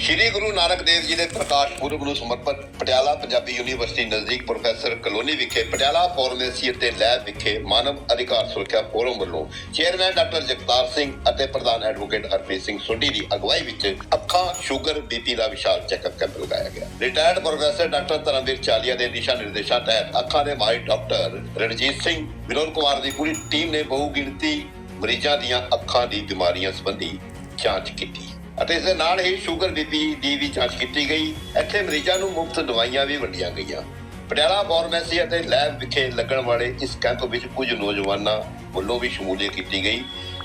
ਸ੍ਰੀ ਗੁਰੂ ਨਾਨਕ ਦੇਵ ਜੀ ਦੇ ਪ੍ਰਕਾਸ਼ ਪੁਰਬ ਨੂੰ ਸਮਰਪਿਤ ਪਟਿਆਲਾ ਪੰਜਾਬੀ ਯੂਨੀਵਰਸਿਟੀ ਨਜ਼ਦੀਕ ਪ੍ਰੋਫੈਸਰ ਕਲੋਨੀ ਵਿਖੇ, ਪਟਿਆਲਾ ਫਾਰਮੇਸੀ ਅਤੇ ਲੈਬ ਵਿਖੇ ਮਾਨਵ ਅਧਿਕਾਰ ਸੁਰੱਖਿਆ ਫੋਰਮ ਵੱਲੋਂ ਚੇਅਰਮੈਨ ਡਾਕਟਰ ਜਗਤਾਰ ਸਿੰਘ ਅਤੇ ਪ੍ਰਧਾਨ ਐਡਵੋਕੇਟ ਹਰਪ੍ਰੀਤ ਸਿੰਘ ਸੋਢੀ ਦੀ ਅਗਵਾਈ ਵਿੱਚ ਅੱਖਾਂ, ਸ਼ੂਗਰ ਬੀਪੀ ਦਾ ਵਿਸ਼ਾਲ ਚੈੱਕਅਪ ਕੈਂਪ ਲਗਾਇਆ ਗਿਆ। Retired professor doctor Dharamvir Chalia ਦੇ ਦਿਸ਼ਾ ਨਿਰਦੇਸ਼ਾਂ ਤਹਿਤ ਅੱਖਾਂ ਦੇ ਮਾਹਿਰ ਡਾਕਟਰ ਰਣਜੀਤ ਸਿੰਘ, ਵਿਨੋਦ ਕੁਮਾਰ ਦੀ ਪੂਰੀ ਟੀਮ ਨੇ ਬਹੁ ਗਿਣਤੀ ਮਰੀਜ਼ਾਂ ਦੀਆਂ ਅੱਖਾਂ ਦੀ ਬਿਮਾਰੀਆਂ ਸੰਬੰਧੀ ਜਾਂਚ ਕੀਤੀ। ਅਤੇ ਇਸ ਦੇ ਨਾਲ ਹੀ ਸ਼ੂਗਰ ਬੀਪੀ ਦੀ ਵੀ ਜਾਂਚ ਕੀਤੀ ਗਈ। ਇੱਥੇ ਮਰੀਜ਼ਾਂ ਨੂੰ ਮੁਫਤ ਦਵਾਈਆਂ ਵੀ ਵੰਡੀਆਂ ਗਈਆਂ। ਪਟਿਆਲਾ ਫਾਰਮੇਸੀ ਅਤੇ ਲੈਬ ਵਿਖੇ ਲੱਗਣ ਵਾਲੇ ਇਸ ਕੈਂਪ ਵਿੱਚ ਕੁਝ ਨੌਜਵਾਨਾਂ ਵੱਲੋਂ ਵੀ ਸ਼ਮੂਲੀਅਤ ਕੀਤੀ ਗਈ,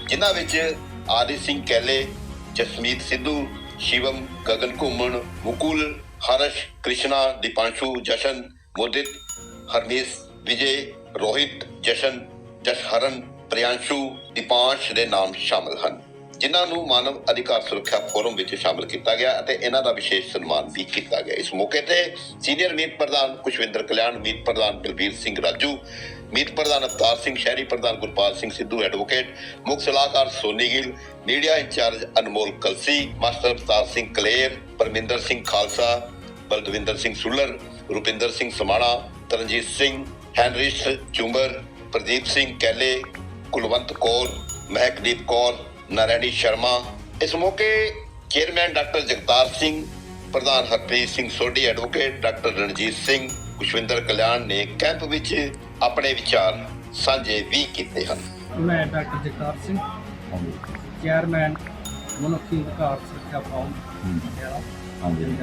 ਜਿਨ੍ਹਾਂ ਵਿੱਚ ਆਦਿ ਸਿੰਘ ਕੈਲੇ, ਜਸਮੀਤ ਸਿੱਧੂ, ਸ਼ਿਵਮ, ਗਗਨ ਘੁੰਮਣ, ਮੁਕੁਲ, ਹਰਸ਼, ਕ੍ਰਿਸ਼ਨਾ, ਦੀਪਾਂਸ਼ੂ, ਜਸ਼ਨ, ਮੋਦਿਤ ਹਰਮੀਸ ਵਿਜੇ, ਰੋਹਿਤ, ਜਸ਼ਨ, ਜਸ਼ਹਰਨ ਪ੍ਰਿयांशु ਦੀਪਾਂਸ਼ ਦੇ ਨਾਮ ਸ਼ਾਮਲ ਹਨ। ਜਿਨ੍ਹਾਂ ਨੂੰ ਮਾਨਵ ਅਧਿਕਾਰ ਸੁਰੱਖਿਆ ਫੋਰਮ ਵਿੱਚ ਸ਼ਾਮਲ ਕੀਤਾ ਗਿਆ ਅਤੇ ਇਹਨਾਂ ਦਾ ਵਿਸ਼ੇਸ਼ ਸਨਮਾਨ ਵੀ ਕੀਤਾ ਗਿਆ। ਇਸ ਮੌਕੇ ਤੇ ਸੀਨੀਅਰ ਮੀਤ ਪ੍ਰਧਾਨ ਕੁਸ਼ਵਿੰਦਰ ਕਲਿਆਣ, ਮੀਤ ਪ੍ਰਧਾਨ ਬਲਬੀਰ ਸਿੰਘ ਰਾਜੂ, ਮੀਤ ਪ੍ਰਧਾਨ ਅਵਤਾਰ ਸਿੰਘ ਸ਼ਹਿਰੀ, ਪ੍ਰਧਾਨ ਗੁਰਪਾਲ ਸਿੰਘ ਸਿੱਧੂ ਐਡਵੋਕੇਟ, ਮੁੱਖ ਸਲਾਹਕਾਰ Soni Gill, media incharge Anmol Kalsi, master Avtar Singh Kaler, Parminder Singh Khalsa, Baldavinder Singh Sular, Rupinder Singh Samana, Taranjit Singh, Henris Chumbar, Pradeep Singh Kaile, Kulwant Kaur, Mehakdeep Kaur Narayani Sharma. ਇਸ ਮੌਕੇ chairman doctor Jagtar Singh ਪ੍ਰਧਾਨ Harpreet Singh Sodhi advocate doctor Ranjit Singh Kushwinder Kalyan ਨੇ camp ਵਿੱਚ ਆਪਣੇ ਵਿਚਾਰ ਸਾਂਝੇ ਵੀ ਕੀਤੇ ਹਨ। ਮੈਂ ਡਾਕਟਰ ਜਗਤਾਰ ਸਿੰਘ ਚੇਅਰਮੈਨ ਮਨੁੱਖੀ ਅਧਿਕਾਰ ਸੁਰੱਖਿਆ ਫੋਰਮ ਹਾਂਜੀ।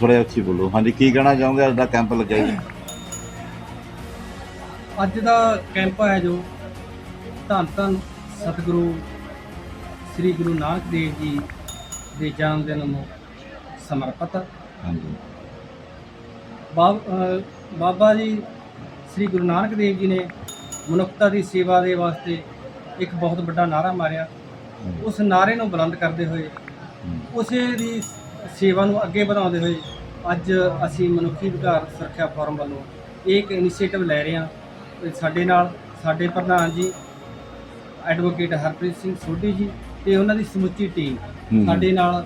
ਥੋੜਾ ਉੱਚੀ ਬੋਲੋ। ਹਾਂਜੀ ਕੀ ਕਹਿਣਾ ਚਾਹੋਗੇ? ਅੱਜ ਦਾ ਕੈਂਪ ਲੱਗਿਆ ਜੀ। ਅੱਜ ਦਾ ਕੈਂਪ ਹੈ ਜੋ ਧੰਨ ਧੰਨ ਸਤਿਗੁਰੂ ਸ੍ਰੀ ਗੁਰੂ ਨਾਨਕ ਦੇਵ ਜੀ ਦੇ ਜਨਮ ਦਿਨ ਨੂੰ ਸਮਰਪਿਤ। ਹਾਂਜੀ। ਬਾਬ- ਜੀ ਸ੍ਰੀ ਗੁਰੂ ਨਾਨਕ ਦੇਵ ਜੀ ਨੇ ਮਨੁੱਖਤਾ ਦੀ ਸੇਵਾ ਦੇ ਵਾਸਤੇ ਇੱਕ ਬਹੁਤ ਵੱਡਾ ਨਾਰਾ ਮਾਰਿਆ। ਉਸ ਨਾਰੇ ਨੂੰ ਬੁਲੰਦ ਕਰਦੇ ਹੋਏ ਉਸੇ ਦੀ ਸੇਵਾ ਨੂੰ ਅੱਗੇ ਵਧਾਉਂਦੇ ਹੋਏ ਅੱਜ ਅਸੀਂ ਮਨੁੱਖੀ ਅਧਿਕਾਰ ਸੁਰੱਖਿਆ ਫੋਰਮ ਵੱਲੋਂ ਇੱਕ ਇਨੀਸ਼ੀਏਟਿਵ ਲੈ ਰਹੇ ਹਾਂ। ਸਾਡੇ ਨਾਲ ਸਾਡੇ ਪ੍ਰਧਾਨ ਜੀ ਐਡਵੋਕੇਟ ਹਰਪ੍ਰੀਤ ਸਿੰਘ ਸੋਢੀ ਜੀ ਤੇ ਉਹਨਾਂ ਦੀ ਸਮੁੱਚੀ ਟੀਮ। ਸਾਡੇ ਨਾਲ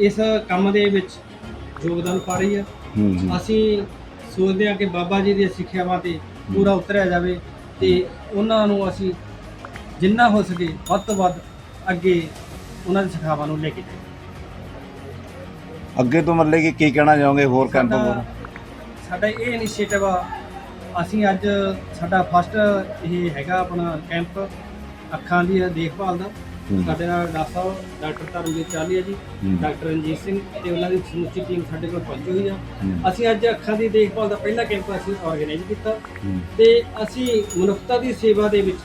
ਇਸ ਕੰਮ ਦੇ ਵਿੱਚ ਯੋਗਦਾਨ ਪਾ ਰਹੀ ਹੈ। ਅਸੀਂ ਸੋਚਦੇ ਹਾਂ ਕਿ ਬਾਬਾ ਜੀ ਦੀਆਂ ਸਿੱਖਿਆਵਾਂ ਤੇ ਪੂਰਾ ਉਤਰਿਆ ਜਾਵੇ ਤੇ ਉਹਨਾਂ ਨੂੰ ਅਸੀਂ ਜਿੰਨਾ ਹੋ ਸਕੇ ਵੱਧ ਤੋਂ ਵੱਧ ਅੱਗੇ ਉਹਨਾਂ ਦੀ ਸਿੱਖਿਆਵਾਂ ਨੂੰ ਲੈ ਕੇ ਜਾਈਏ। ਅੱਗੇ ਤੋਂ ਮਤਲਬ ਕਿ ਕੀ ਕਹਿਣਾ ਚਾਹੋਗੇ ਹੋਰ ਕੈਂਪ ਸਾਡਾ ਸਾਡਾ ਇਹ ਇਨੀਸ਼ੀਏਟਿਵ ਆ ਅਸੀਂ ਅੱਜ ਸਾਡਾ ਫਸਟ ਇਹ ਹੈਗਾ ਆਪਣਾ ਕੈਂਪ ਅੱਖਾਂ ਦੀ ਦੇਖਭਾਲ ਦਾ। ਸਾਡੇ ਨਾਲ doctor Sahib doctor Dharamvir Chalia ji. Doctor Ranjit Singh ਤੇ ਉਹਨਾਂ ਦੀ ਸਮੁੱਚੀ ਟੀਮ ਸਾਡੇ ਕੋਲ ਪਹੁੰਚੀ ਹੋਈ ਆ। ਅਸੀਂ ਅੱਜ ਅੱਖਾਂ ਦੀ ਦੇਖਭਾਲ ਦਾ ਪਹਿਲਾ ਕੈਂਪ ਅਸੀਂ ਆਰਗੇਨਾਈਜ਼ ਕੀਤਾ। ਤੇ ਅਸੀਂ ਮਨੁੱਖਤਾ ਦੀ ਸੇਵਾ ਦੇ ਵਿੱਚ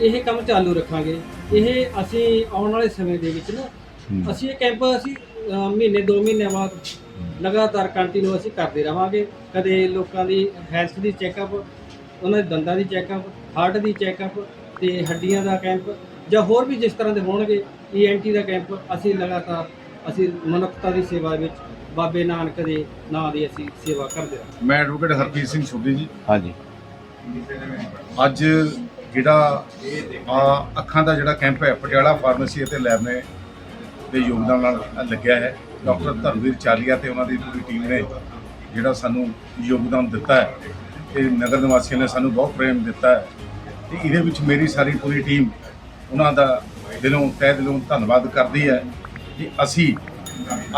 ਇਹ ਕੰਮ ਚਾਲੂ ਰੱਖਾਂਗੇ ਇਹ ਅਸੀਂ ਆਉਣ ਵਾਲੇ ਸਮੇਂ ਦੇ ਵਿੱਚ ਨਾ। ਅਸੀਂ ਇਹ ਕੈਂਪ ਅਸੀਂ ਮਹੀਨੇ ਦੋ ਮਹੀਨੇ ਬਾਅਦ ਲਗਾਤਾਰ ਕੰਟੀਨਿਊ ਅਸੀਂ ਕਰਦੇ ਰਵਾਂਗੇ ਕਦੇ ਲੋਕਾਂ ਦੀ ਹੈਲਥ ਦੀ ਚੈੱਕਅਪ ਉਹਨਾਂ ਦੇ ਦੰਦਾਂ ਦੀ ਚੈੱਕਅਪ ਹਾਰਟ ਦੀ ਚੈੱਕਅਪ ਤੇ ਹੱਡੀਆਂ ਦਾ ਕੈਂਪ ਜਾਂ ਹੋਰ ਵੀ ਜਿਸ ਤਰ੍ਹਾਂ ਦੇ ਹੋਣਗੇ ਈਐਨਟੀ ਦਾ ਕੈਂਪ ਅਸੀਂ ਲਗਾਤਾਰ ਅਸੀਂ ਮਨੁੱਖਤਾ ਦੀ ਸੇਵਾ ਵਿੱਚ ਬਾਬੇ ਨਾਨਕ ਦੇ ਨਾਂ ਦੀ ਅਸੀਂ ਸੇਵਾ ਕਰਦੇ ਰਹਾਂਗੇ ਮੈਂ ਐਡਵੋਕੇਟ ਹਰਪ੍ਰੀਤ ਸਿੰਘ ਸੋਢੀ ਜੀ। ਹਾਂਜੀ। ਅੱਜ ਜਿਹੜਾ ਆ ਅੱਖਾਂ ਦਾ ਜਿਹੜਾ ਕੈਂਪ ਹੈ ਪਟਿਆਲਾ ਫਾਰਮੇਸੀ ਅਤੇ ਲੈਬ ਨੇ ਦੇ ਯੋਗਦਾਨ ਨਾਲ ਲੱਗਿਆ ਹੈ। ਡਾਕਟਰ ਧਰਮਵੀਰ ਚਾਲੀਆ ਤੇ ਉਹਨਾਂ ਦੀ ਪੂਰੀ ਟੀਮ ਨੇ ਜਿਹੜਾ ਸਾਨੂੰ ਯੋਗਦਾਨ ਦਿੱਤਾ ਹੈ ਤੇ ਨਗਰ ਨਿਵਾਸੀਆਂ ਨੇ ਸਾਨੂੰ ਬਹੁਤ ਪ੍ਰੇਮ ਦਿੱਤਾ ਹੈ। ਤੇ ਇਹਦੇ ਵਿੱਚ ਮੇਰੀ ਸਾਰੀ ਪੂਰੀ ਟੀਮ ਉਹਨਾਂ ਦਾ ਦਿਲੋਂ ਤਹਿ ਦਿਲੋਂ ਧੰਨਵਾਦ ਕਰਦੀ ਹੈ ਕਿ ਅਸੀਂ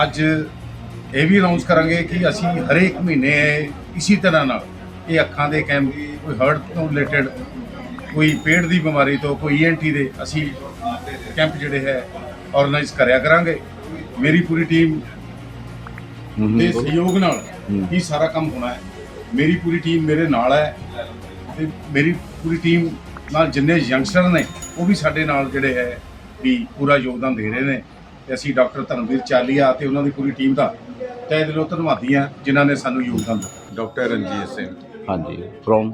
ਅੱਜ ਇਹ ਵੀ ਅਨਾਉਂਸ ਕਰਾਂਗੇ ਕਿ ਅਸੀਂ ਹਰੇਕ ਮਹੀਨੇ ਇਸੇ ਤਰ੍ਹਾਂ ਨਾਲ ਇਹ ਅੱਖਾਂ ਦੇ ਕੈਂਪ ਕੋਈ ਹਾਰਟ ਤੋਂ ਰਿਲੇਟਡ ਕੋਈ ਪੇਟ ਦੀ ਬਿਮਾਰੀ ਤੋਂ ਕੋਈ ਈਐਨਟੀ ਦੇ ਅਸੀਂ ਕੈਂਪ ਜਿਹੜੇ ਹੈ ਆਰਗੇਨਾਈਜ਼ ਕਰਿਆ ਕਰਾਂਗੇ ਮੇਰੀ ਪੂਰੀ ਟੀਮ ਦੇ। ਸਹਿਯੋਗ ਨਾਲ ਹੂੰ। ਹੀ ਸਾਰਾ ਕੰਮ ਹੋਣਾ ਹੈ ਮੇਰੀ ਪੂਰੀ ਟੀਮ ਮੇਰੇ ਨਾਲ ਹੈ ਤੇ ਮੇਰੀ ਪੂਰੀ ਟੀਮ ਨਾਲ ਜਿੰਨੇ ਯੰਗਸਟਰ ਨੇ ਉਹ ਵੀ ਸਾਡੇ ਨਾਲ ਜਿਹੜੇ ਹੈ ਵੀ ਪੂਰਾ ਯੋਗਦਾਨ ਦੇ ਰਹੇ ਨੇ। ਤੇ ਅਸੀਂ ਡਾਕਟਰ ਧਰਮਵੀਰ ਚਾਲੀਆ ਤੇ ਉਹਨਾਂ ਦੀ ਪੂਰੀ ਟੀਮ ਦਾ ਤਹਿ ਦਿਲੋਂ ਧੰਨਵਾਦੀ ਹਾਂ ਜਿਨ੍ਹਾਂ ਨੇ ਸਾਨੂੰ ਯੋਗਦਾਨ ਦਿੱਤਾ। ਡਾਕਟਰ ਰਣਜੀਤ ਸਿੰਘ। ਹਾਂਜੀ ਫਰੋਮ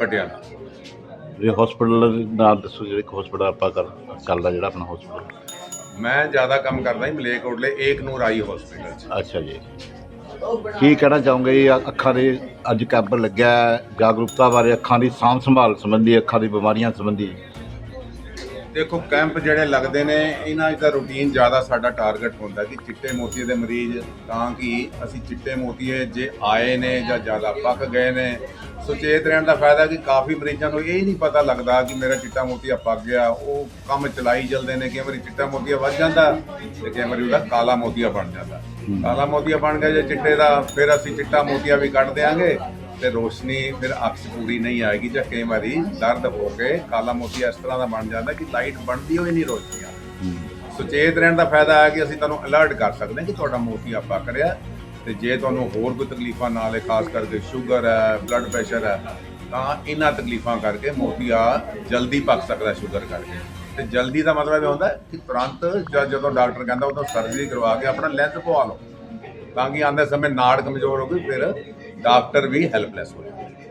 ਪਟਿਆਲਾ। ਇਹ ਹਸਪੀਟਲ ਨਾਮ ਦੱਸੋ ਜਿਹੜੇ ਹਸਪੀਟਲ ਆਪਾਂ ਕਰ ਚੱਲਦਾ ਜਿਹੜਾ ਆਪਣਾ ਹਸਪੀਟਲ ਮੈਂ ਜ਼ਿਆਦਾ ਕੰਮ ਕਰਦਾ ਹਾਂ ਮਲੇਕੋਟਲੇ ਏਕ ਨੂਰ ਆਈ ਹਸਪੀਟਲ 'ਚ। ਅੱਛਾ ਜੀ। ਕੀ ਕਹਿਣਾ ਚਾਹੋਗੇ? ਜੀ ਅੱਖਾਂ ਦੇ ਅੱਜ ਕੈਂਪ ਲੱਗਿਆ ਹੈ, ਜਾਗਰੂਕਤਾ ਬਾਰੇ ਅੱਖਾਂ ਦੀ ਸਾਂਭ ਸੰਭਾਲ ਸੰਬੰਧੀ ਅੱਖਾਂ ਦੀ ਬਿਮਾਰੀਆਂ ਸੰਬੰਧੀ। ਦੇਖੋ ਕੈਂਪ ਜਿਹੜੇ ਲੱਗਦੇ ਨੇ ਇਹਨਾਂ ਦਾ ਰੂਟੀਨ ਜ਼ਿਆਦਾ ਸਾਡਾ ਟਾਰਗੇਟ ਹੁੰਦਾ ਕਿ ਚਿੱਟੇ ਮੋਤੀਏ ਦੇ ਮਰੀਜ਼ ਤਾਂ ਕਿ ਅਸੀਂ ਚਿੱਟੇ ਮੋਤੀਏ ਜੇ ਆਏ ਨੇ ਜਾਂ ਜ਼ਿਆਦਾ ਪੱਕ ਗਏ ਨੇ। ਸੁਚੇਤ ਰਹਿਣ ਦਾ ਫਾਇਦਾ ਕਿ ਕਾਫੀ ਮਰੀਜ਼ਾਂ ਨੂੰ ਇਹ ਨਹੀਂ ਪਤਾ ਲੱਗਦਾ ਕਿ ਮੇਰਾ ਚਿੱਟਾ ਮੋਤੀਆ ਪੱਕ ਗਿਆ ਉਹ ਕੰਮ ਚਲਾਈ ਜਲਦੇ ਨੇ ਕਈ ਵਾਰੀ ਚਿੱਟਾ ਮੋਤੀਆ ਵੱਧ ਜਾਂਦਾ ਤੇ ਕਈ ਵਾਰੀ ਉਹਦਾ ਕਾਲਾ ਮੋਤੀਆ ਬਣ ਜਾਂਦਾ। ਕਾਲਾ ਮੋਤੀਆ ਬਣ ਗਿਆ ਜੇ ਚਿੱਟੇ ਦਾ ਫਿਰ ਅਸੀਂ ਚਿੱਟਾ ਮੋਤੀਆ ਵੀ ਕੱਢ ਦਿਆਂਗੇ। ਤੇ ਰੋਸ਼ਨੀ ਫਿਰ ਅੱਖ ਪੂਰੀ ਨਹੀਂ ਆਏਗੀ ਜਾਂ ਕਈ ਵਾਰੀ ਦਰਦ ਹੋ ਕੇ ਕਾਲਾ ਮੋਤੀਆ ਇਸ ਤਰ੍ਹਾਂ ਦਾ ਬਣ ਜਾਂਦਾ ਕਿ ਲਾਈਟ ਬਣਦੀ ਹੋਈ ਨਹੀਂ ਰੋਸ਼ਨੀਆਂ। ਸੁਚੇਤ ਰਹਿਣ ਦਾ ਫਾਇਦਾ ਹੈ ਕਿ ਅਸੀਂ ਤੁਹਾਨੂੰ ਅਲਰਟ ਕਰ ਸਕਦੇ ਹਾਂ ਕਿ ਤੁਹਾਡਾ ਮੋਤੀਆ ਪੱਕ ਰਿਹਾ ਤੇ ਜੇ ਤੁਹਾਨੂੰ ਹੋਰ ਕੋਈ ਤਕਲੀਫਾਂ ਨਾਲ ਹੈ ਖਾਸ ਕਰਕੇ ਸ਼ੂਗਰ ਹੈ ਬਲੱਡ ਪ੍ਰੈਸ਼ਰ ਹੈ ਤਾਂ ਇਹਨਾਂ ਤਕਲੀਫਾਂ ਕਰਕੇ ਮੋਤੀਆ ਜਲਦੀ ਪੱਕ ਸਕਦਾ ਸ਼ੂਗਰ ਕਰਕੇ। ਤੇ ਜਲਦੀ ਦਾ ਮਤਲਬ ਇਹ ਹੁੰਦਾ ਕਿ ਤੁਰੰਤ ਜਦ ਜਦੋਂ ਡਾਕਟਰ ਕਹਿੰਦਾ ਉਦੋਂ ਸਰਜਰੀ ਕਰਵਾ ਕੇ ਆਪਣਾ ਲੈਂਸ ਪਵਾ ਲਓ। ਤਾਂ ਕਿ ਆਉਂਦੇ ਸਮੇਂ ਨਾੜ ਕਮਜ਼ੋਰ ਹੋ ਗਈ, ਫਿਰ ਡਾਕਟਰ ਵੀ ਹੈਲਪਲੈਸ ਹੋ ਜਾਵੇ।